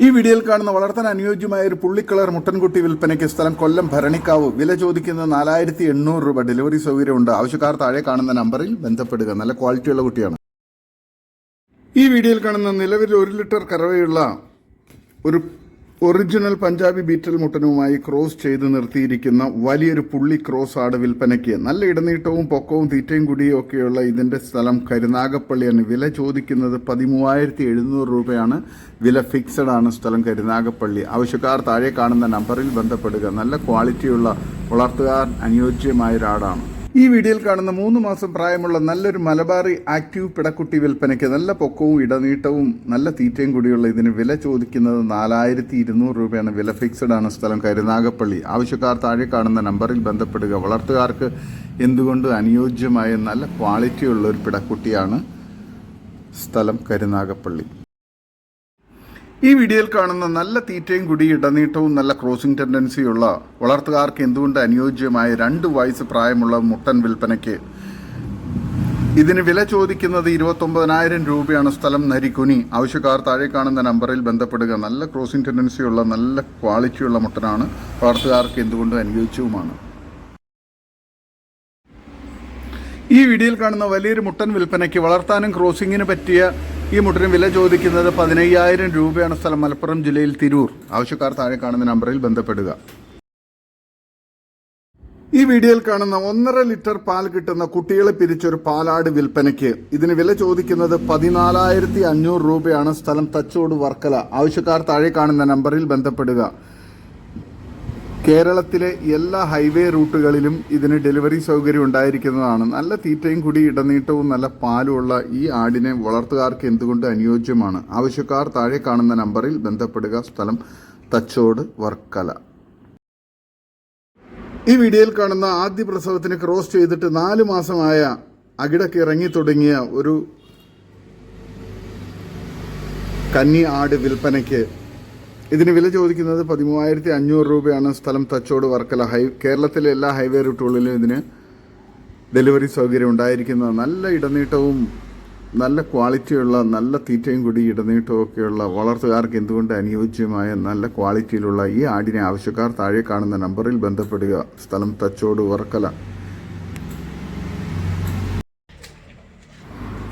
ഈ വീഡിയോയിൽ കാണുന്ന വളർത്താൻ അനുയോജ്യമായ ഒരു പുള്ളിക്കളർ മുട്ടൻകുട്ടി വിൽപ്പനയ്ക്ക് സ്ഥലം കൊല്ലം ഭരണിക്കാവ്. വില ചോദിക്കുന്നത് നാലായിരത്തി എണ്ണൂറ് രൂപ. ഡെലിവറി സൗകര്യമുണ്ട്. ആവശ്യക്കാർ താഴെ കാണുന്ന നമ്പറിൽ ബന്ധപ്പെടുക. നല്ല ക്വാളിറ്റിയുള്ള കുട്ടിയാണ്. ഈ വീഡിയോയിൽ കാണുന്ന നിലവിൽ ഒരു ലിറ്റർ കറവയുള്ള ഒരു ഒറിജിനൽ പഞ്ചാബി ബീറ്റൽ മുട്ടനുമായി ക്രോസ് ചെയ്ത് നിർത്തിയിരിക്കുന്ന വലിയൊരു പുള്ളി ക്രോസ് ആട് വിൽപ്പനയ്ക്ക് നല്ല ഇടനീട്ടവും പൊക്കവും തീറ്റയും കുടിയും ഒക്കെയുള്ള ഇതിന്റെ സ്ഥലം കരുനാഗപ്പള്ളിയാണ്. വില ചോദിക്കുന്നത് പതിമൂവായിരത്തി എഴുന്നൂറ് രൂപയാണ്. വില ഫിക്സഡ് ആണ് സ്ഥലം കരുനാഗപ്പള്ളി. ആവശ്യക്കാർ താഴെ കാണുന്ന നമ്പറിൽ ബന്ധപ്പെടുക. നല്ല ക്വാളിറ്റിയുള്ള വളർത്തുകാർ അനുയോജ്യമായ ഒരാടാണ് ഈ വീഡിയോയിൽ കാണുന്ന മൂന്ന് മാസം പ്രായമുള്ള നല്ലൊരു മലബാറി ആക്റ്റീവ് പിടക്കുട്ടി വിൽപ്പനയ്ക്ക് നല്ല പൊക്കവും ഇടനീട്ടവും നല്ല തീറ്റയും കൂടിയുള്ള ഇതിന് വില ചോദിക്കുന്നത് നാലായിരത്തി ഇരുന്നൂറ് രൂപയാണ്. വില ഫിക്സഡ് ആണ് സ്ഥലം. കരുനാഗപ്പള്ളി ആവശ്യക്കാർ താഴെ കാണുന്ന നമ്പറിൽ ബന്ധപ്പെടുക. വളർത്തുകാർക്ക് എന്തുകൊണ്ട് അനുയോജ്യമായ നല്ല ക്വാളിറ്റിയുള്ള ഒരു പിടക്കുട്ടിയാണ് സ്ഥലം. കരുനാഗപ്പള്ളി ഈ വീഡിയോയിൽ കാണുന്ന നല്ല തീറ്റയും കുടി ഇടനീട്ടവും നല്ല ക്രോസിംഗ് ടെൻഡൻസിയുള്ള വളർത്തുകാർക്ക് എന്തുകൊണ്ട് അനുയോജ്യമായ രണ്ട് വയസ്സ് പ്രായമുള്ള മുട്ടൻ വിൽപ്പനയ്ക്ക്? ഇതിന് വില ചോദിക്കുന്നത് ഇരുപത്തൊമ്പതിനായിരം രൂപയാണ്. സ്ഥലം നരിക്കുനി. ആവശ്യക്കാർ താഴെ കാണുന്ന നമ്പറിൽ ബന്ധപ്പെടുക. നല്ല ക്രോസിംഗ് ടെൻഡൻസിയുള്ള നല്ല ക്വാളിറ്റിയുള്ള മുട്ടനാണ് വളർത്തുകാർക്ക് എന്തുകൊണ്ട് അനുയോജ്യവുമാണ്. ഈ വീഡിയോയിൽ കാണുന്ന വലിയൊരു മുട്ടൻ വിൽപ്പനയ്ക്ക് വളർത്താനും ക്രോസിങ്ങിന് പറ്റിയ ഈ മുട്ടിന് വില ചോദിക്കുന്നത് പതിനയ്യായിരം രൂപയാണ് സ്ഥലം. മലപ്പുറം ജില്ലയിൽ തിരൂർ. ആവശ്യക്കാർ താഴെ കാണുന്ന നമ്പറിൽ ബന്ധപ്പെടുക. ഈ വീഡിയോയിൽ കാണുന്ന ഒന്നര ലിറ്റർ പാൽ കിട്ടുന്ന കുട്ടികളെ പിരിച്ചൊരു പാലാട് വിൽപ്പനയ്ക്ക്. ഇതിന് വില ചോദിക്കുന്നത് പതിനാലായിരത്തി അഞ്ഞൂറ് രൂപയാണ് സ്ഥലം തച്ചോട് വർക്കല. ആവശ്യക്കാർ താഴെ കാണുന്ന നമ്പറിൽ ബന്ധപ്പെടുക. കേരളത്തിലെ എല്ലാ ഹൈവേ റൂട്ടുകളിലും ഇതിന് ഡെലിവറി സൗകര്യം ഉണ്ടായിരിക്കുന്നതാണ്. നല്ല തീറ്റയും കൂടി ഇടനീട്ടവും നല്ല പാലുമുള്ള ഈ ആടിനെ വളർത്തുകാർക്ക് എന്തുകൊണ്ട് അനുയോജ്യമാണ്? ആവശ്യക്കാർ താഴെ കാണുന്ന നമ്പറിൽ ബന്ധപ്പെടുക. സ്ഥലം തച്ചോട് വർക്കല. ഈ വീഡിയോയിൽ കാണുന്ന ആദ്യ പ്രസവത്തിന് ക്രോസ് ചെയ്തിട്ട് നാല് മാസമായ അകിടക്ക് ഇറങ്ങി തുടങ്ങിയ ഒരു കന്നി ആട് വിൽപ്പനയ്ക്ക് ഇതിന് വില ചോദിക്കുന്നത് പതിമൂവായിരത്തി അഞ്ഞൂറ് രൂപയാണ് സ്ഥലം തച്ചോട് വർക്കല ഹൈ കേരളത്തിലെ എല്ലാ ഹൈവേ റൂട്ടുകളിലും ഇതിന് ഡെലിവറി സൗകര്യം ഉണ്ടായിരിക്കുന്ന. നല്ല ഇടനീട്ടവും നല്ല ക്വാളിറ്റിയുള്ള നല്ല തീറ്റയും കൂടി ഇടനീട്ടവും ഒക്കെയുള്ള വളർത്തുകാർക്ക് എന്തുകൊണ്ട് അനുയോജ്യമായ നല്ല ക്വാളിറ്റിയിലുള്ള ഈ ആടിനെ ആവശ്യക്കാർ താഴെ കാണുന്ന നമ്പറിൽ ബന്ധപ്പെടുക. സ്ഥലം തച്ചോട് വർക്കല.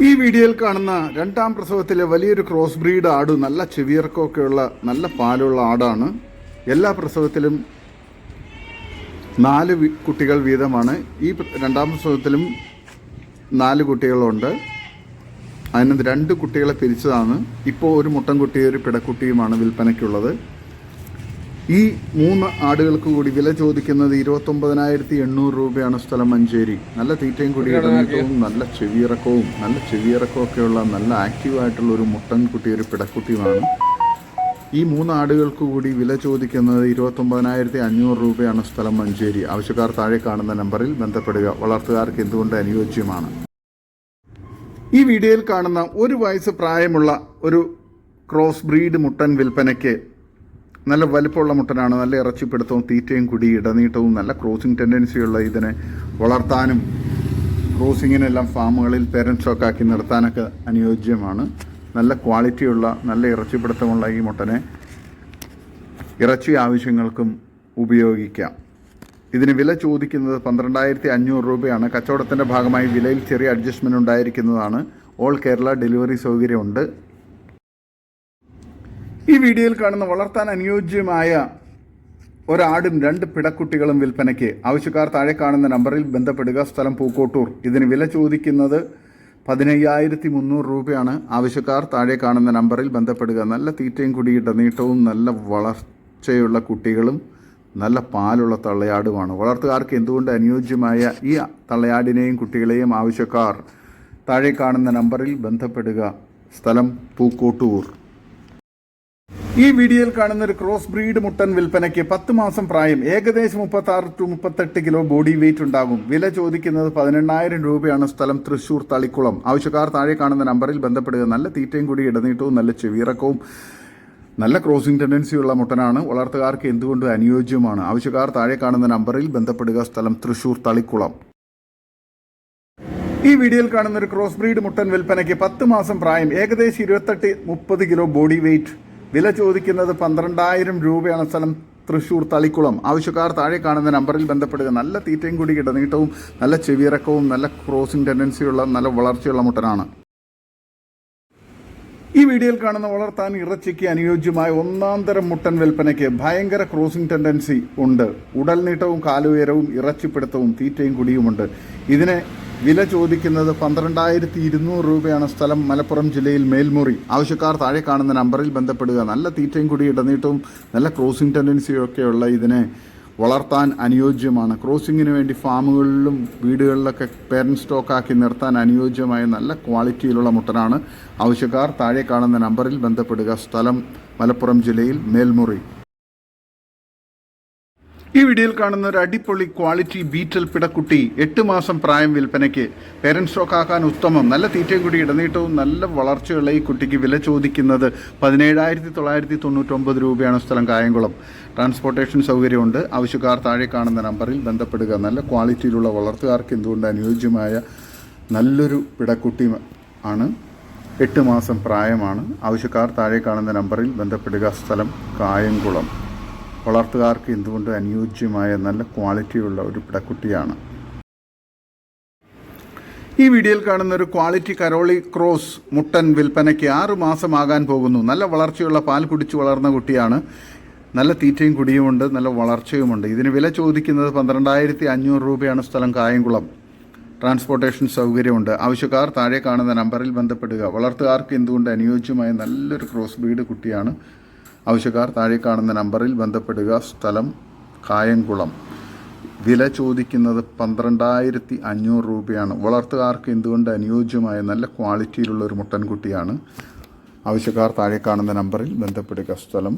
ഈ വീഡിയോയിൽ കാണുന്ന രണ്ടാം പ്രസവത്തിലെ വലിയൊരു ക്രോസ് ബ്രീഡ് ആട് നല്ല ചെവിയർക്കമൊക്കെയുള്ള നല്ല പാലുള്ള ആടാണ്. എല്ലാ പ്രസവത്തിലും നാല് കുട്ടികൾ വീതമാണ്. ഈ രണ്ടാം പ്രസവത്തിലും നാല് കുട്ടികളുണ്ട്. അതിന് രണ്ട് കുട്ടികളെ പിരിച്ചതാണ്. ഇപ്പോൾ ഒരു മുട്ടൻകുട്ടിയും ഒരു പിടക്കുട്ടിയുമാണ് വിൽപ്പനയ്ക്കുള്ളത്. ഈ മൂന്ന് ആടുകൾക്ക് കൂടി വില ചോദിക്കുന്നത് ഇരുപത്തൊമ്പതിനായിരത്തി എണ്ണൂറ് രൂപയാണ് സ്ഥലം മഞ്ചേരി. നല്ല തീറ്റയും കൂടി ഇടനീട്ടവും നല്ല ചെവിയിറക്കവും നല്ല ചെവിയിറക്കവും ഒക്കെയുള്ള നല്ല ആക്റ്റീവായിട്ടുള്ള ഒരു മുട്ടൻകുട്ടി ഒരു പിടക്കുട്ടിയുമാണ്. ഈ മൂന്ന് ആടുകൾക്ക് കൂടി വില ചോദിക്കുന്നത് ഇരുപത്തൊമ്പതിനായിരത്തി അഞ്ഞൂറ് രൂപയാണ് സ്ഥലം മഞ്ചേരി. ആവശ്യക്കാർ താഴെ കാണുന്ന നമ്പറിൽ ബന്ധപ്പെടുക. വളർത്തുകാർക്ക് എന്തുകൊണ്ട് അനുയോജ്യമാണ്? ഈ വീഡിയോയിൽ കാണുന്ന ഒരു വയസ്സ് പ്രായമുള്ള ഒരു ക്രോസ് ബ്രീഡ് മുട്ടൻ വിൽപ്പനയ്ക്ക് നല്ല വലിപ്പമുള്ള മുട്ടനാണ്. നല്ല ഇറച്ചിപ്പിടുത്തവും തീറ്റയും കുടി ഇടനീട്ടവും നല്ല ക്രോസിംഗ് ടെൻഡൻസിയുള്ള ഇതിനെ വളർത്താനും ക്രോസിങ്ങിനെല്ലാം ഫാമുകളിൽ പേരൻസൊക്കെ ആക്കി നിർത്താനൊക്കെ അനുയോജ്യമാണ്. നല്ല ക്വാളിറ്റിയുള്ള നല്ല ഇറച്ചിപ്പിടുത്തമുള്ള ഈ മുട്ടനെ ഇറച്ചി ആവശ്യങ്ങൾക്കും ഉപയോഗിക്കാം. ഇതിന് വില ചോദിക്കുന്നത് പന്ത്രണ്ടായിരത്തി അഞ്ഞൂറ് രൂപയാണ്. കച്ചവടത്തിന്റെ ഭാഗമായി വിലയിൽ ചെറിയ അഡ്ജസ്റ്റ്മെന്റ് ഉണ്ടായിരിക്കുന്നതാണ്. ഓൾ കേരള ഡെലിവറി സൗകര്യമുണ്ട്. ഈ വീഡിയോയിൽ കാണുന്ന വളർത്താൻ അനുയോജ്യമായ ഒരാടും രണ്ട് പിടക്കുട്ടികളും വിൽപ്പനയ്ക്ക്. ആവശ്യക്കാർ താഴെ കാണുന്ന നമ്പറിൽ ബന്ധപ്പെടുക. സ്ഥലം പൂക്കോട്ടൂർ. ഇതിന് വില ചോദിക്കുന്നത് പതിനയ്യായിരത്തി മുന്നൂറ് രൂപയാണ്. ആവശ്യക്കാർ താഴെ കാണുന്ന നമ്പറിൽ ബന്ധപ്പെടുക. നല്ല തീറ്റയും കുടിയിട്ട നീട്ടവും നല്ല വളർച്ചയുള്ള കുട്ടികളും നല്ല പാലുള്ള തള്ളയാടുമാണ്. വളർത്തുകാർക്ക് എന്തുകൊണ്ട് അനുയോജ്യമായ ഈ തള്ളയാടിനെയും കുട്ടികളെയും ആവശ്യക്കാർ താഴെ കാണുന്ന നമ്പറിൽ ബന്ധപ്പെടുക. സ്ഥലം പൂക്കോട്ടൂർ. ഈ വീഡിയോയിൽ കാണുന്ന ഒരു ക്രോസ് ബ്രീഡ് മുട്ടൻ വിൽപ്പനയ്ക്ക് പത്ത് മാസം പ്രായം ഏകദേശം മുപ്പത്തി ആറ് ടു മുപ്പത്തെട്ട് കിലോ ബോഡി വെയിറ്റ് ഉണ്ടാകും. വില ചോദിക്കുന്നത് പതിനെണ്ണായിരം രൂപയാണ് സ്ഥലം തൃശൂർ തളിക്കുളം. ആവശ്യക്കാർ താഴെ കാണുന്ന നമ്പറിൽ ബന്ധപ്പെടുക. നല്ല തീറ്റയും കൂടി ഇടനീട്ടവും നല്ല ചെവിയിറക്കവും നല്ല ക്രോസിംഗ് ടെൻഡൻസിയുള്ള മുട്ടനാണ്. വളർത്തുകാർക്ക് എന്തുകൊണ്ടും അനുയോജ്യമാണ്? ആവശ്യക്കാർ താഴെ കാണുന്ന നമ്പറിൽ ബന്ധപ്പെടുക. സ്ഥലം തൃശൂർ തളിക്കുളം. ഈ വീഡിയോയിൽ കാണുന്ന ഒരു ക്രോസ് ബ്രീഡ് മുട്ടൻ വിൽപ്പനയ്ക്ക് പത്ത് മാസം പ്രായം ഏകദേശം ഇരുപത്തെട്ട് മുപ്പത് കിലോ ബോഡി വെയിറ്റ് വില ചോദിക്കുന്നത് പന്ത്രണ്ടായിരം രൂപയാണ് സ്ഥലം. തൃശൂർ തളിക്കുളം. ആവശ്യക്കാർ താഴെ കാണുന്ന നമ്പറിൽ ബന്ധപ്പെടുക. നല്ല തീറ്റയും കൂടി ഇടനീട്ടവും നല്ല ചെവിയിറക്കവും നല്ല ക്രോസിംഗ് ടെൻഡൻസിയുള്ള നല്ല വളർച്ചയുള്ള മുട്ടനാണ്. ഈ വീഡിയോയിൽ കാണുന്ന വളർത്താൻ ഇറച്ചിക്ക് അനുയോജ്യമായ ഒന്നാം തരം മുട്ടൻ വിൽപ്പനയ്ക്ക് ഭയങ്കര ക്രോസിംഗ് ടെൻഡൻസി ഉണ്ട്. ഉടൽ നീട്ടവും കാലുയരവും ഇറച്ചിപ്പിടുത്തവും തീറ്റയും കുടിയുമുണ്ട്. ഇതിനെ വില ചോദിക്കുന്നത് പന്ത്രണ്ടായിരത്തി ഇരുന്നൂറ് രൂപയാണ് സ്ഥലം മലപ്പുറം ജില്ലയിൽ മേൽമുറി. ആവശ്യക്കാർ താഴെ കാണുന്ന നമ്പറിൽ ബന്ധപ്പെടുക. നല്ല തീറ്റയും കൂടി ഇടനീട്ടവും നല്ല ക്രോസിംഗ് ടെൻഡൻസിയും ഒക്കെയുള്ള ഇതിനെ വളർത്താൻ അനുയോജ്യമാണ്. ക്രോസിങ്ങിന് വേണ്ടി ഫാമുകളിലും വീടുകളിലൊക്കെ പേരന്റ് സ്റ്റോക്കാക്കി നിർത്താൻ അനുയോജ്യമായ നല്ല ക്വാളിറ്റിയിലുള്ള മുട്ടനാണ്. ആവശ്യക്കാർ താഴെ കാണുന്ന നമ്പറിൽ ബന്ധപ്പെടുക. സ്ഥലം മലപ്പുറം ജില്ലയിൽ മേൽമുറി. ഈ വീഡിയോയിൽ കാണുന്ന ഒരു അടിപൊളി ക്വാളിറ്റി ബീറ്റൽ പിടക്കുട്ടി എട്ട് മാസം പ്രായം വിൽപ്പനയ്ക്ക് പേരൻസ് സ്റ്റോക്ക് ആക്കാൻ ഉത്തമം. നല്ല തീറ്റയും കൂടി ഇടനീട്ടവും നല്ല വളർച്ചയുള്ള ഈ കുട്ടിക്ക് വില ചോദിക്കുന്നത് പതിനേഴായിരത്തി തൊള്ളായിരത്തി തൊണ്ണൂറ്റൊമ്പത് രൂപയാണ് സ്ഥലം കായംകുളം. ട്രാൻസ്പോർട്ടേഷൻ സൗകര്യമുണ്ട്. ആവശ്യക്കാർ താഴെ കാണുന്ന നമ്പറിൽ ബന്ധപ്പെടുക. നല്ല ക്വാളിറ്റിയിലുള്ള വളർത്തുകാർക്ക് എന്തുകൊണ്ട് അനുയോജ്യമായ നല്ലൊരു പിടക്കുട്ടി ആണ്. എട്ട് മാസം പ്രായമാണ്. ആവശ്യക്കാർ താഴെ കാണുന്ന നമ്പറിൽ ബന്ധപ്പെടുക. സ്ഥലം കായംകുളം. വളർത്തുകാർക്ക് എന്തുകൊണ്ടും അനുയോജ്യമായ നല്ല ക്വാളിറ്റിയുള്ള ഒരു പിടക്കുട്ടിയാണ്? ഈ വീഡിയോയിൽ കാണുന്ന ഒരു ക്വാളിറ്റി കരോളി ക്രോസ് മുട്ടൻ വിൽപ്പനയ്ക്ക് ആറ് മാസമാകാൻ പോകുന്നു. നല്ല വളർച്ചയുള്ള പാൽ കുടിച്ചു വളർന്ന കുട്ടിയാണ്. നല്ല തീറ്റയും കുടിയുമുണ്ട് നല്ല വളർച്ചയുമുണ്ട് ഇതിന് വില ചോദിക്കുന്നത് പന്ത്രണ്ടായിരത്തി അഞ്ഞൂറ് രൂപയാണ് സ്ഥലം കായംകുളം. ട്രാൻസ്പോർട്ടേഷൻ സൗകര്യമുണ്ട്. ആവശ്യക്കാർ താഴെ കാണുന്ന നമ്പറിൽ ബന്ധപ്പെടുക. വളർത്തുകാർക്ക് എന്തുകൊണ്ട് അനുയോജ്യമായ നല്ലൊരു ക്രോസ് ബ്രീഡ് കുട്ടിയാണ് ആവശ്യക്കാർ താഴെ കാണുന്ന നമ്പറിൽ ബന്ധപ്പെടുക. സ്ഥലം കായംകുളം. വില ചോദിക്കുന്നത് പന്ത്രണ്ടായിരത്തി അഞ്ഞൂറ് രൂപയാണ്. വളർത്തുകാർക്ക് എന്തുകൊണ്ട് അനുയോജ്യമായ നല്ല ക്വാളിറ്റിയിലുള്ള ഒരു മുട്ടൻകുട്ടിയാണ്? ആവശ്യക്കാർ താഴെ കാണുന്ന നമ്പറിൽ ബന്ധപ്പെടുക. സ്ഥലം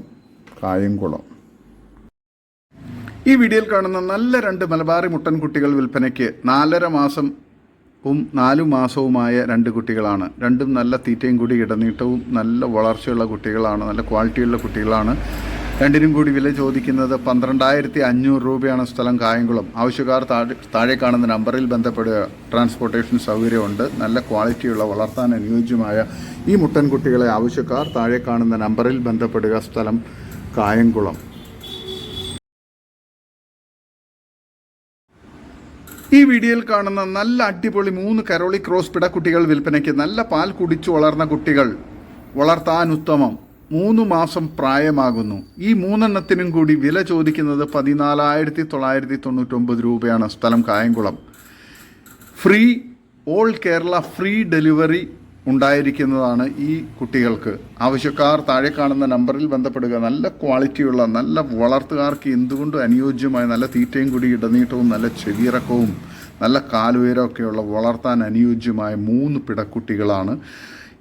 കായംകുളം. ഈ വീഡിയോയിൽ കാണുന്ന നല്ല രണ്ട് മലബാറി മുട്ടൻകുട്ടികൾ വിൽപ്പനയ്ക്ക് നാലര മാസം ഉം നാലു മാസവുമായ രണ്ട് കുട്ടികളാണ്. രണ്ടും നല്ല തീറ്റയും കൂടി ഇടനീട്ടവും നല്ല വളർച്ചയുള്ള കുട്ടികളാണ് നല്ല ക്വാളിറ്റിയുള്ള കുട്ടികളാണ്. രണ്ടിനും കൂടി വില ചോദിക്കുന്നത് പന്ത്രണ്ടായിരത്തി അഞ്ഞൂറ് രൂപയാണ് സ്ഥലം കായംകുളം. ആവശ്യക്കാർ താഴെ താഴെ കാണുന്ന നമ്പറിൽ ബന്ധപ്പെടുക. ട്രാൻസ്പോർട്ടേഷൻ സൗകര്യമുണ്ട് നല്ല ക്വാളിറ്റിയുള്ള വളർത്താൻ അനുയോജ്യമായ ഈ മുട്ടൻകുട്ടികളെ ആവശ്യക്കാർ താഴെ കാണുന്ന നമ്പറിൽ ബന്ധപ്പെടുക സ്ഥലം കായംകുളം. ഈ വീഡിയോയിൽ കാണുന്ന നല്ല അടിപൊളി മൂന്ന് കരോളി ക്രോസ് പിടക്കുട്ടികൾ വിൽപ്പനയ്ക്ക് നല്ല പാൽ കുടിച്ചു വളർന്ന കുട്ടികൾ. വളർത്താൻ ഉത്തമം. മൂന്ന് മാസം പ്രായമാകുന്നു. ഈ മൂന്നെണ്ണത്തിനും കൂടി വില ചോദിക്കുന്നത് പതിനാലായിരത്തി തൊള്ളായിരത്തി തൊണ്ണൂറ്റൊമ്പത് രൂപയാണ് സ്ഥലം Kayamkulam. Free all Kerala free delivery ഉണ്ടായിരിക്കുന്നതാണ് ഈ കുട്ടികൾക്ക്. ആവശ്യക്കാർ താഴെ കാണുന്ന നമ്പറിൽ ബന്ധപ്പെടുക നല്ല ക്വാളിറ്റിയുള്ള നല്ല വളർത്തുകാർക്ക് എന്തുകൊണ്ടും അനുയോജ്യമായ നല്ല തീറ്റയും കൂടി ഇടനീട്ടവും നല്ല ചെവിയിറക്കവും നല്ല കാലുയരമൊക്കെയുള്ള വളർത്താൻ അനുയോജ്യമായ മൂന്ന് പിടക്കുട്ടികളാണ്.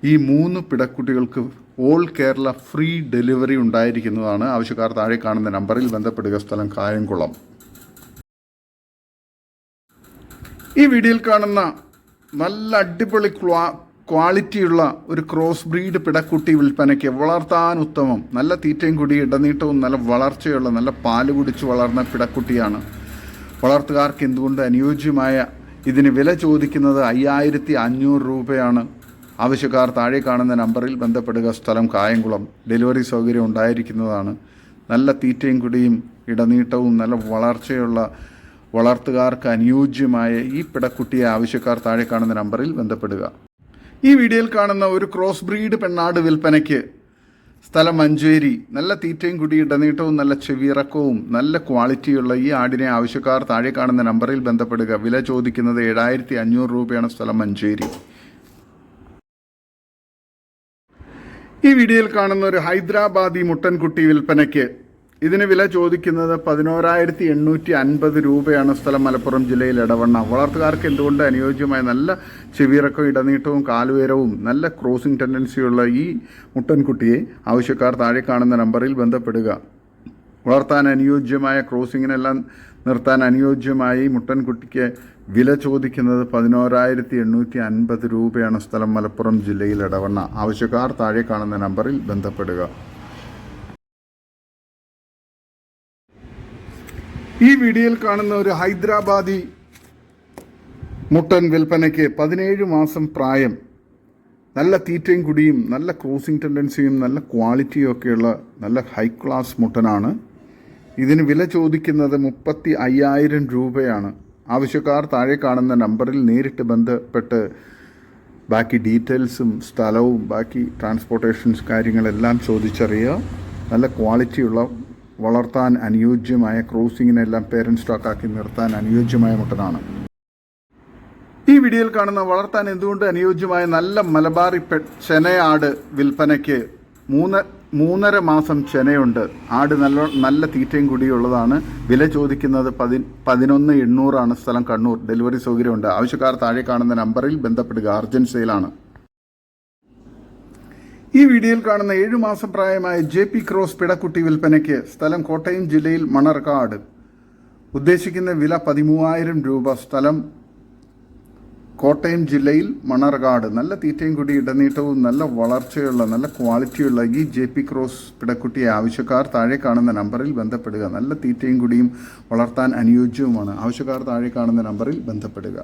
ഈ മൂന്ന് പിടക്കുട്ടികൾക്ക് ഓൾ കേരള ഫ്രീ ഡെലിവറി ഉണ്ടായിരിക്കുന്നതാണ്. ആവശ്യക്കാർ താഴെ കാണുന്ന നമ്പറിൽ ബന്ധപ്പെടുക. സ്ഥലം കായംകുളം. ഈ വീഡിയോയിൽ കാണുന്ന നല്ല അടിപൊളി ക്വാളിറ്റിയുള്ള ഒരു ക്രോസ് ബ്രീഡ് പിടക്കുട്ടി വിൽപ്പനയ്ക്ക് വളർത്താൻ ഉത്തമം. നല്ല തീറ്റയും കൂടി ഇടനീട്ടവും നല്ല വളർച്ചയുള്ള നല്ല പാൽ കുടിച്ച് വളർന്ന പിടക്കുട്ടിയാണ്. വളർത്തുകാർക്ക് എന്തുകൊണ്ട് അനുയോജ്യമായ ഇതിന് വില ചോദിക്കുന്നത് അയ്യായിരത്തി അഞ്ഞൂറ് രൂപയാണ്. ആവശ്യക്കാർ താഴെ കാണുന്ന നമ്പറിൽ ബന്ധപ്പെടുക. സ്ഥലം കായംകുളം. ഡെലിവറി സൗകര്യം ഉണ്ടായിരിക്കുന്നതാണ്. നല്ല തീറ്റയും കുടിയും ഇടനീട്ടവും നല്ല വളർച്ചയുള്ള വളർത്തുകാർക്ക് അനുയോജ്യമായ ഈ പിടക്കുട്ടിയെ ആവശ്യക്കാർ താഴെ കാണുന്ന നമ്പറിൽ ബന്ധപ്പെടുക. ഈ വീഡിയോയിൽ കാണുന്ന ഒരു ക്രോസ് ബ്രീഡ് പെണ്ണാട് വിൽപ്പനയ്ക്ക് സ്ഥലം മഞ്ചേരി. നല്ല തീറ്റയും കുടി ഇടനീട്ടവും നല്ല ചെവിയിറക്കവും നല്ല ക്വാളിറ്റിയുള്ള ഈ ആടിനെ ആവശ്യക്കാർ താഴെ കാണുന്ന നമ്പറിൽ ബന്ധപ്പെടുക. വില ചോദിക്കുന്നത് ഏഴായിരത്തി അഞ്ഞൂറ് രൂപയാണ് സ്ഥലം മഞ്ചേരി. ഈ വീഡിയോയിൽ കാണുന്ന ഒരു ഹൈദരാബാദി മുട്ടൻകുട്ടി വിൽപ്പനയ്ക്ക് ഇതിന് വില ചോദിക്കുന്നത് പതിനോരായിരത്തി എണ്ണൂറ്റി അൻപത് രൂപയാണ് സ്ഥലം മലപ്പുറം ജില്ലയിൽ ഇടവണ്ണ വളർത്തുകാർക്ക് എന്തുകൊണ്ട് അനുയോജ്യമായ നല്ല ചെവിയിറക്കവും ഇടനീട്ടവും കാലുയരവും നല്ല ക്രോസിംഗ് ടെൻഡൻസിയുള്ള ഈ മുട്ടൻകുട്ടിയെ ആവശ്യക്കാർ താഴെ കാണുന്ന നമ്പറിൽ ബന്ധപ്പെടുക. വളർത്താൻ അനുയോജ്യമായ ക്രോസിങ്ങിനെല്ലാം നിർത്താൻ അനുയോജ്യമായി മുട്ടൻകുട്ടിക്ക് വില ചോദിക്കുന്നത് പതിനോരായിരത്തി എണ്ണൂറ്റി അൻപത് രൂപയാണ് സ്ഥലം മലപ്പുറം ജില്ലയിൽ ഇടവണ്ണ ആവശ്യക്കാർ താഴെ കാണുന്ന നമ്പറിൽ ബന്ധപ്പെടുക. ഈ വീഡിയോയിൽ കാണുന്ന ഒരു ഹൈദരാബാദി മുട്ടൻ വിൽപ്പനയ്ക്ക് പതിനേഴ് മാസം പ്രായം നല്ല തീറ്റയും കുടിയും നല്ല ക്രോസിംഗ് ടെൻഡൻസിയും നല്ല ക്വാളിറ്റിയും ഒക്കെയുള്ള നല്ല ഹൈ ക്ലാസ് മുട്ടനാണ്. ഇതിന് വില ചോദിക്കുന്നത് മുപ്പത്തി അയ്യായിരം രൂപയാണ്. ആവശ്യക്കാർ താഴെ കാണുന്ന നമ്പറിൽ നേരിട്ട് ബന്ധപ്പെട്ട് ബാക്കി ഡീറ്റെയിൽസും സ്ഥലവും ബാക്കി ട്രാൻസ്പോർട്ടേഷൻസ് കാര്യങ്ങളെല്ലാം ചോദിച്ചറിയുക. നല്ല ക്വാളിറ്റിയുള്ള വളർത്താൻ അനുയോജ്യമായ ക്രോസിങ്ങിനെല്ലാം പേരന്റ് സ്റ്റോക്കാക്കി നിർത്താൻ അനുയോജ്യമായ മുട്ടനാണ്. ഈ വീഡിയോയിൽ കാണുന്ന വളർത്താൻ എന്തുകൊണ്ട് അനുയോജ്യമായ നല്ല മലബാറി പെ ചെനയാട് വിൽപ്പനയ്ക്ക് മൂന്ന് മൂന്നര മാസം ചെനയുണ്ട്. ആട് നല്ല നല്ല തീറ്റയും കൂടിയുള്ളതാണ്. വില ചോദിക്കുന്നത് പതി പതിനൊന്ന് എണ്ണൂറാണ് സ്ഥലം കണ്ണൂർ. ഡെലിവറി സൗകര്യമുണ്ട്. ആവശ്യക്കാർ താഴെ കാണുന്ന നമ്പറിൽ ബന്ധപ്പെടുക. അർജന്റ് സെയിലാണ്. ഈ വീഡിയോയിൽ കാണുന്ന ഏഴു മാസം പ്രായമായ ജെ പി ക്രോസ് പിടക്കുട്ടി വിൽപ്പനയ്ക്ക് സ്ഥലം കോട്ടയം ജില്ലയിൽ മണർക്കാട് ഉദ്ദേശിക്കുന്ന വില പതിമൂവായിരം രൂപ സ്ഥലം കോട്ടയം ജില്ലയിൽ മണർകാട്. നല്ല തീറ്റയും കൂടി ഇടനീട്ടവും നല്ല വളർച്ചയുള്ള നല്ല ക്വാളിറ്റിയുള്ള ഈ ജെ പി ക്രോസ് പിടക്കുട്ടിയെ ആവശ്യക്കാർ താഴെ കാണുന്ന നമ്പറിൽ ബന്ധപ്പെടുക. നല്ല തീറ്റയും കൂടിയും വളർത്താൻ അനുയോജ്യവുമാണ്. ആവശ്യക്കാർ താഴെ കാണുന്ന നമ്പറിൽ ബന്ധപ്പെടുക.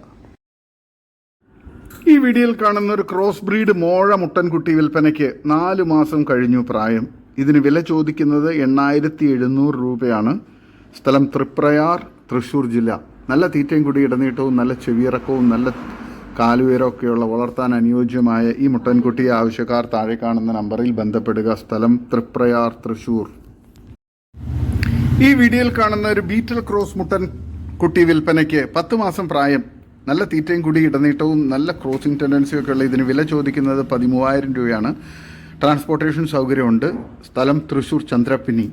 ഈ വീഡിയോയിൽ കാണുന്ന ഒരു ക്രോസ് ബ്രീഡ് മോഴ മുട്ടൻകുട്ടി വിൽപ്പനയ്ക്ക് നാല് മാസം കഴിഞ്ഞു പ്രായം. ഇതിന് വില ചോദിക്കുന്നത് എണ്ണായിരത്തി എഴുന്നൂറ് രൂപയാണ്. സ്ഥലം തൃപ്രയാർ തൃശ്ശൂർ ജില്ല. നല്ല തീറ്റയും കൂടി ഇടനീട്ടവും നല്ല ചെവിയിറക്കവും നല്ല കാലുയരമൊക്കെയുള്ള വളർത്താൻ അനുയോജ്യമായ ഈ മുട്ടൻകുട്ടിയെ ആവശ്യക്കാർ താഴെ കാണുന്ന നമ്പറിൽ ബന്ധപ്പെടുക. സ്ഥലം തൃപ്രയാർ തൃശ്ശൂർ. ഈ വീഡിയോയിൽ കാണുന്ന ഒരു ബീറ്റൽ ക്രോസ് മുട്ടൻ കുട്ടി വിൽപ്പനയ്ക്ക് പത്ത് മാസം പ്രായം. നല്ല തീറ്റയും കൂടി ഇടനീട്ടവും നല്ല ക്രോസിംഗ് ടെൻഡൻസിയും ഒക്കെ ഉള്ള ഇതിന് വില ചോദിക്കുന്നത് പതിമൂവായിരം രൂപയാണ്. ട്രാൻസ്പോർട്ടേഷൻ സൗകര്യമുണ്ട്. സ്ഥലം തൃശൂർ ചന്ദ്രപ്പിനി.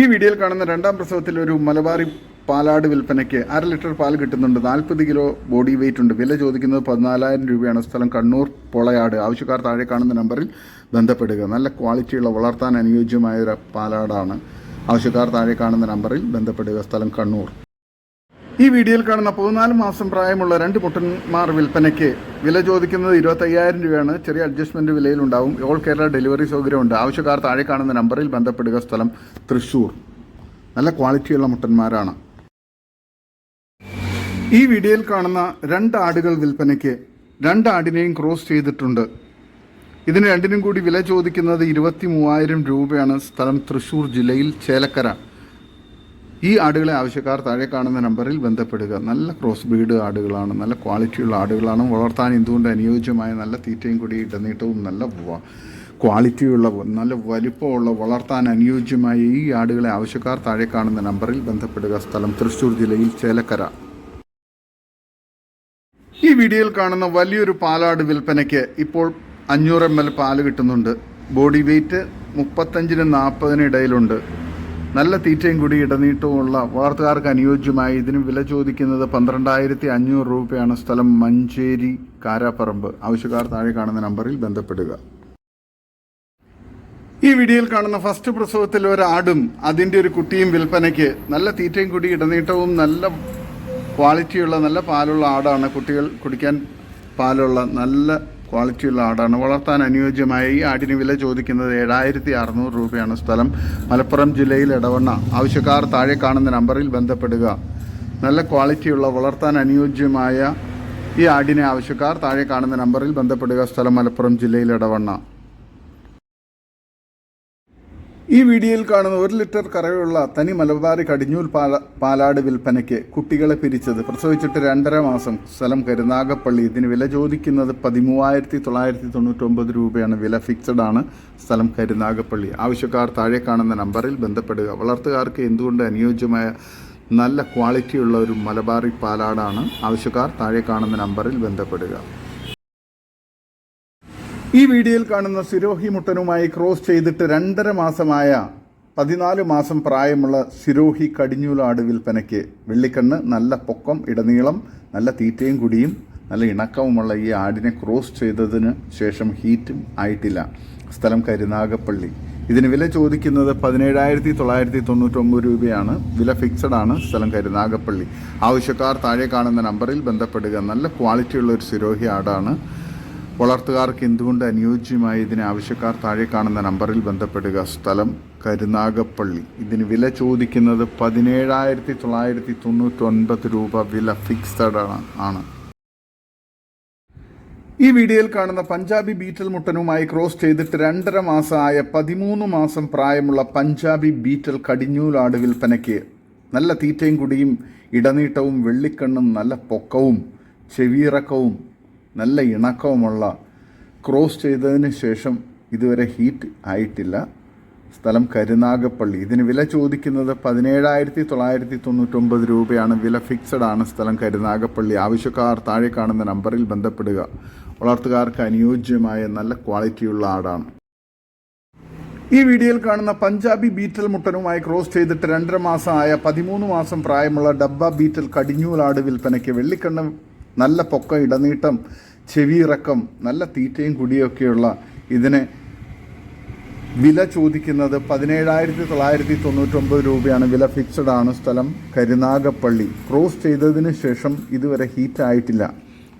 ഈ വീഡിയോയിൽ കാണുന്ന രണ്ടാം പ്രസവത്തിൽ ഒരു മലബാറി പാലാട് വിൽപ്പനയ്ക്ക് അര ലിറ്റർ പാൽ കിട്ടുന്നുണ്ട്. നാൽപ്പത് കിലോ ബോഡി വെയിറ്റ് ഉണ്ട്. വില ചോദിക്കുന്നത് പതിനാലായിരം രൂപയാണ്. സ്ഥലം കണ്ണൂർ പൊളയാട്. ആവശ്യക്കാർ താഴെ കാണുന്ന നമ്പറിൽ ബന്ധപ്പെടുക. നല്ല ക്വാളിറ്റിയുള്ള വളർത്താൻ അനുയോജ്യമായ ഒരു പാലാടാണ്. ആവശ്യക്കാർ താഴെ കാണുന്ന നമ്പറിൽ ബന്ധപ്പെടുക. സ്ഥലം കണ്ണൂർ. ഈ വീഡിയോയിൽ കാണുന്ന പതിനാല് മാസം പ്രായമുള്ള രണ്ട് മുട്ടന്മാർ വിൽപ്പനയ്ക്ക് വില ചോദിക്കുന്നത് ഇരുപത്തയ്യായിരം രൂപയാണ്. ചെറിയ അഡ്ജസ്റ്റ്മെന്റ് വിലയിലുണ്ടാവും. ഓൾ കേരള ഡെലിവറി സൗകര്യമുണ്ട്. ആവശ്യക്കാർ താഴെ കാണുന്ന നമ്പറിൽ ബന്ധപ്പെടുക. സ്ഥലം തൃശൂർ നല്ല ക്വാളിറ്റിയുള്ള മുട്ടന്മാരാണ്. ഈ വീഡിയോയിൽ കാണുന്ന രണ്ട് ആടുകൾ വിൽപ്പനയ്ക്ക് രണ്ട് ആടിനെയും ക്രോസ് ചെയ്തിട്ടുണ്ട്. ഇതിന് രണ്ടിനും കൂടി വില ചോദിക്കുന്നത് ഇരുപത്തി മൂവായിരം രൂപയാണ്. സ്ഥലം തൃശൂർ ജില്ലയിൽ ചേലക്കര. ഈ ആടുകളെ ആവശ്യക്കാർ താഴെ കാണുന്ന നമ്പറിൽ ബന്ധപ്പെടുക. നല്ല ക്രോസ് ബ്രീഡ് ആടുകളാണ് നല്ല ക്വാളിറ്റിയുള്ള ആടുകളാണ്. വളർത്താൻ എന്തുകൊണ്ട് അനുയോജ്യമായ നല്ല തീറ്റയും കൂടി ഇടനീട്ടവും നല്ല ക്വാളിറ്റിയുള്ള നല്ല വലിപ്പമുള്ള വളർത്താൻ അനുയോജ്യമായ ഈ ആടുകളെ ആവശ്യക്കാർ താഴെ കാണുന്ന നമ്പറിൽ ബന്ധപ്പെടുക. സ്ഥലം തൃശ്ശൂർ ജില്ലയിൽ ചേലക്കര. ഈ വീഡിയോയിൽ കാണുന്ന വലിയൊരു പാലാട് വിൽപ്പനയ്ക്ക് ഇപ്പോൾ അഞ്ഞൂറ് എം എൽ പാൽ കിട്ടുന്നുണ്ട്. ബോഡി വെയ്റ്റ് മുപ്പത്തഞ്ചിനും നാൽപ്പതിനും ഇടയിലുണ്ട്. നല്ല തീറ്റയും കൂടി ഇടനീട്ടവുമുള്ള വളർത്തുകാർക്ക് അനുയോജ്യമായി ഇതിന് വില ചോദിക്കുന്നത് പന്ത്രണ്ടായിരത്തി അഞ്ഞൂറ് രൂപയാണ്. സ്ഥലം മഞ്ചേരി കാരാപ്പറമ്പ്. ആവശ്യക്കാർ താഴെ കാണുന്ന നമ്പറിൽ ബന്ധപ്പെടുക. ഈ വീഡിയോയിൽ കാണുന്ന ഫസ്റ്റ് പ്രസവത്തിൽ ഒരു ആടും അതിന്റെ ഒരു കുട്ടിയും വിൽപ്പനയ്ക്ക് നല്ല തീറ്റയും കൂടി ഇടനീട്ടവും നല്ല ക്വാളിറ്റിയുള്ള നല്ല പാലുള്ള ആടാണ് കുട്ടികൾ കുടിക്കാൻ പാലുള്ള നല്ല ക്വാളിറ്റിയുള്ള ആടാണ്. വളർത്താൻ അനുയോജ്യമായ ഈ ആടിന് വില ചോദിക്കുന്നത് ഏഴായിരത്തി അറുന്നൂറ് രൂപയാണ് സ്ഥലം. മലപ്പുറം ജില്ലയിൽ ഇടവണ്ണ ആവശ്യക്കാർ താഴെ കാണുന്ന നമ്പറിൽ ബന്ധപ്പെടുക. നല്ല ക്വാളിറ്റിയുള്ള വളർത്താൻ അനുയോജ്യമായ ഈ ആടിനെ ആവശ്യക്കാർ താഴെ കാണുന്ന നമ്പറിൽ ബന്ധപ്പെടുക. സ്ഥലം മലപ്പുറം ജില്ലയിൽ ഇടവണ്ണ ഈ വീഡിയോയിൽ കാണുന്ന ഒരു ലിറ്റർ കറയുള്ള തനി മലബാറി കടിഞ്ഞൂൽ പാല പാലാട് വിൽപ്പനയ്ക്ക് കുട്ടികളെ പിരിച്ചത്. പ്രസവിച്ചിട്ട് രണ്ടര മാസം സ്ഥലം കരുനാഗപ്പള്ളി ഇതിന് വില ചോദിക്കുന്നത് പതിമൂവായിരത്തി തൊള്ളായിരത്തി തൊണ്ണൂറ്റൊമ്പത് രൂപയാണ്. വില ഫിക്സഡ് ആണ്. സ്ഥലം കരുനാഗപ്പള്ളി ആവശ്യക്കാർ താഴെ കാണുന്ന നമ്പറിൽ ബന്ധപ്പെടുക. വളർത്തുകാർക്ക് എന്തുകൊണ്ട് അനുയോജ്യമായ നല്ല ക്വാളിറ്റിയുള്ള ഒരു മലബാറി പാലാടാണ്? ആവശ്യക്കാർ താഴെ കാണുന്ന നമ്പറിൽ ബന്ധപ്പെടുക. ഈ വീഡിയോയിൽ കാണുന്ന സിരോഹി മുട്ടനുമായി ക്രോസ് ചെയ്തിട്ട് രണ്ടര മാസമായ പതിനാല് മാസം പ്രായമുള്ള സിരോഹി കടിഞ്ഞൂലാട് വിൽപ്പനയ്ക്ക് വെള്ളിക്കണ്ണ് നല്ല പൊക്കം ഇടനീളം നല്ല തീറ്റയും കുടിയും നല്ല ഇണക്കവുമുള്ള ഈ ആടിനെ ക്രോസ് ചെയ്തതിന് ശേഷം ഹീറ്റും ആയിട്ടില്ല. സ്ഥലം കരുനാഗപ്പള്ളി ഇതിന് വില ചോദിക്കുന്നത് പതിനേഴായിരത്തി തൊള്ളായിരത്തി തൊണ്ണൂറ്റൊമ്പത് രൂപയാണ്. വില ഫിക്സഡ് ആണ്. സ്ഥലം കരുനാഗപ്പള്ളി ആവശ്യക്കാർ താഴെ കാണുന്ന നമ്പറിൽ ബന്ധപ്പെടുക. നല്ല ക്വാളിറ്റിയുള്ള ഒരു സിരോഹി ആടാണ്. വളർത്തുകാർക്ക് എന്തുകൊണ്ട് അനുയോജ്യമായി ഇതിന് ആവശ്യക്കാർ താഴെ കാണുന്ന നമ്പറിൽ ബന്ധപ്പെടുക? സ്ഥലം കരുനാഗപ്പള്ളി. ഇതിന് വില ചോദിക്കുന്നത് പതിനേഴായിരത്തി തൊള്ളായിരത്തി തൊണ്ണൂറ്റൊൻപത് രൂപ വില ഫിക്സഡ് ആണ് ഈ വീഡിയോയിൽ കാണുന്ന പഞ്ചാബി ബീറ്റൽ മുട്ടനുമായി ക്രോസ് ചെയ്തിട്ട് രണ്ടര മാസമായ പതിമൂന്ന് മാസം പ്രായമുള്ള പഞ്ചാബി ബീറ്റൽ കടിഞ്ഞൂലാട് വിൽപ്പനയ്ക്ക് നല്ല തീറ്റയും കുടിയും ഇടനീട്ടവും വെള്ളിക്കണ്ണും നല്ല പൊക്കവും ചെവിയിറക്കവും നല്ല ഇണക്കവുമുള്ള ക്രോസ് ചെയ്തതിന് ശേഷം ഇതുവരെ ഹീറ്റ് ആയിട്ടില്ല. സ്ഥലം കരുനാഗപ്പള്ളി. ഇതിന് വില ചോദിക്കുന്നത് പതിനേഴായിരത്തി തൊള്ളായിരത്തി തൊണ്ണൂറ്റൊമ്പത് രൂപയാണ്. വില ഫിക്സഡ് ആണ് സ്ഥലം കരുനാഗപ്പള്ളി. ആവശ്യക്കാർ താഴെ കാണുന്ന നമ്പറിൽ ബന്ധപ്പെടുക. വളർത്തുകാർക്ക് അനുയോജ്യമായ നല്ല ക്വാളിറ്റിയുള്ള ആടാണ്. ഈ വീഡിയോയിൽ കാണുന്ന പഞ്ചാബി ബീറ്റൽ മുട്ടനുമായി ക്രോസ് ചെയ്തിട്ട് രണ്ടര മാസമായ പതിമൂന്ന് മാസം പ്രായമുള്ള ഡബ്ബ ബീറ്റൽ കടിഞ്ഞൂലാട് വിൽപ്പനയ്ക്ക് വെള്ളിക്കണ്ണം നല്ല പൊക്ക ഇടനീട്ടം ചെവിയിറക്കം നല്ല തീറ്റയും കുടിയൊക്കെയുള്ള ഇതിനെ വില ചോദിക്കുന്നത് പതിനേഴായിരത്തി തൊള്ളായിരത്തി തൊണ്ണൂറ്റൊമ്പത് രൂപയാണ്. വില ഫിക്സഡ് ആണ് സ്ഥലം. കരുനാഗപ്പള്ളി. ക്രോസ് ചെയ്തതിന് ശേഷം ഇതുവരെ ഹീറ്റ് ആയിട്ടില്ല.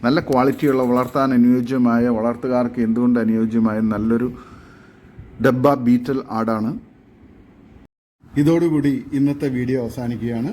നല്ല ക്വാളിറ്റിയുള്ള വളർത്താൻ അനുയോജ്യമായ വളർത്തുകാർക്ക് എന്തുകൊണ്ട് അനുയോജ്യമായ നല്ലൊരു ഡബ്ബ ബീറ്റൽ ആടാണ്. ഇതോടുകൂടി ഇന്നത്തെ വീഡിയോ അവസാനിക്കുകയാണ്.